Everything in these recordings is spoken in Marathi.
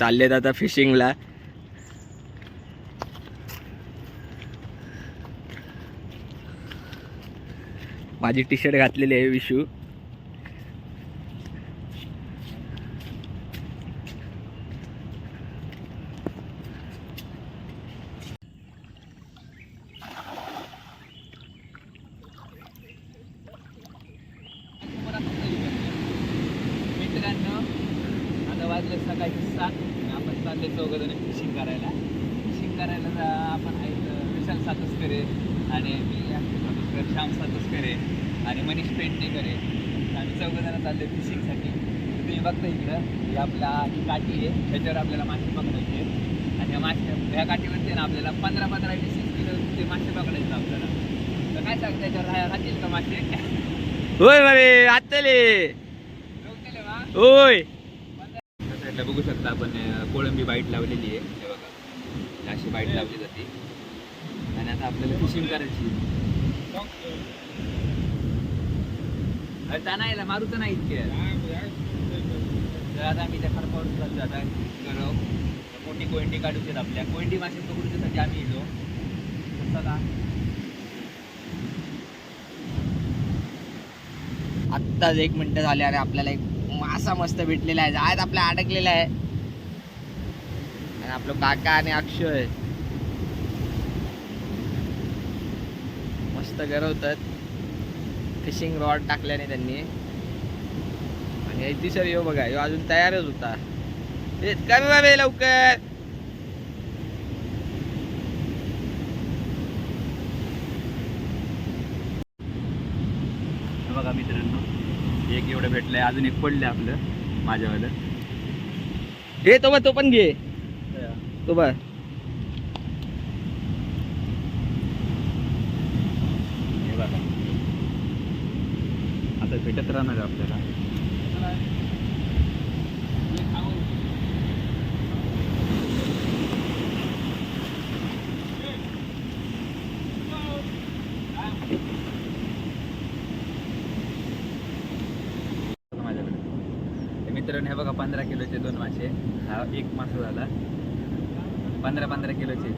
चाललेत आता फिशिंगला. माझी टी शर्ट घातलेली आहे विशू. वाजले सकाळचे सात. आपण चालले चौघजण फिशिंग करायला. फिशिंग करायला जा- आपण आहेत विशाल सातसकरे आणि मी सातसकर श्याम सातसकरे आणि मनीष पेंटेकरे आम्ही चौघजण चालले फिशिंगसाठी तुम्ही बघता इकडं ही आपला ही काठी आहे. त्याच्यावर आपल्याला मासे पकडायचे आहेत. आणि मासे ह्या काठीवरती ना आपल्याला पंधरा पंधरा वीस वीस किलो ते मासे पकडायचे आपल्याला. तर काय सांग त्याच्यावर राहतील का मासे? होय बाबे आतले रोखलेले वा? बघू शकता आपण कोळंबी बाईट लावलेली आहे. हे बघा. अशी बाईट लावली जाते. आणि आता आपल्याला फिशिंग करायची अरे तानायला मारू तर नाही इतके. तर आता आम्ही त्या खडपावर चालतो आता गरव मोठी कोयंडी काढूच्यात आपल्या. कोयंडी मासे पकडूच्यासाठी आम्ही येतो. तर चला. आत्ताच एक मिनटं झाले. अरे आपल्याला एक मासा मस्त भेटलेला आहे. जायत आपल्या अडकलेला आहे. आणि आपलं काका आणि अक्षय. मस्त गरवतात. फिशिंग रॉड टाकल्याने त्यांनी. आणि ऐती सर यो बघा यो अजून तयारच होता. कमी बाबे लवकर. बघा मित्रांनो एक एवढं भेटलंय अजून एक पडलंय आपलं माझ्यावालं. हे तो बघ तो पण घे. तो हे बघा. आता भेटत राहणार आपल्याला माझ्याकडे हे मित्रांनो हे बघा पंधरा किलोचे दोन मासे. हा एक मासा झाला. पंधरा पंधरा किलोचे.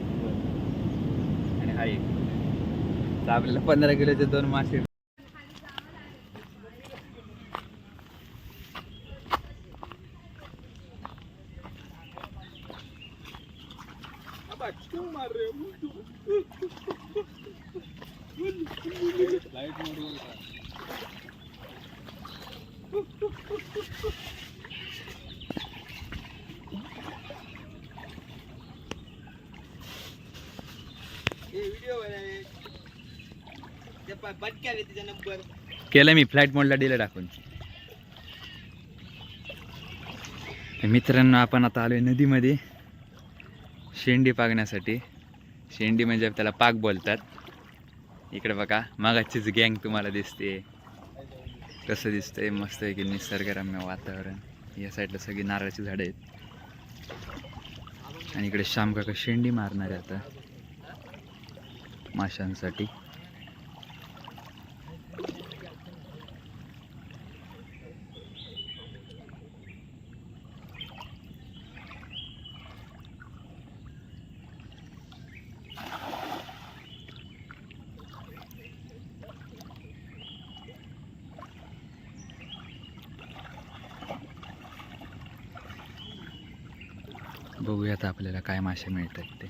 आणि हा एक. तर आपल्याला पंधरा किलोचे दोन मासे. केलं मी फ्लाईट मोडला दिलं टाकून. मित्रांनो आपण आता आलोय नदीमध्ये. शेंडी पागण्यासाठी. शेंडी म्हणजे त्याला पाक बोलतात. इकडे बघा मागाचीच गँग तुम्हाला दिसते. कसं दिसतंय? मस्त आहे की निसर्गरम्य वातावरण. या साईडला सगळी नारळाची झाडं आहेत. आणि इकडे श्याम काका शेंडी मारणार आहे आता. माशांसाठी. बघूयात आपल्याला काय मासे मिळतात ते.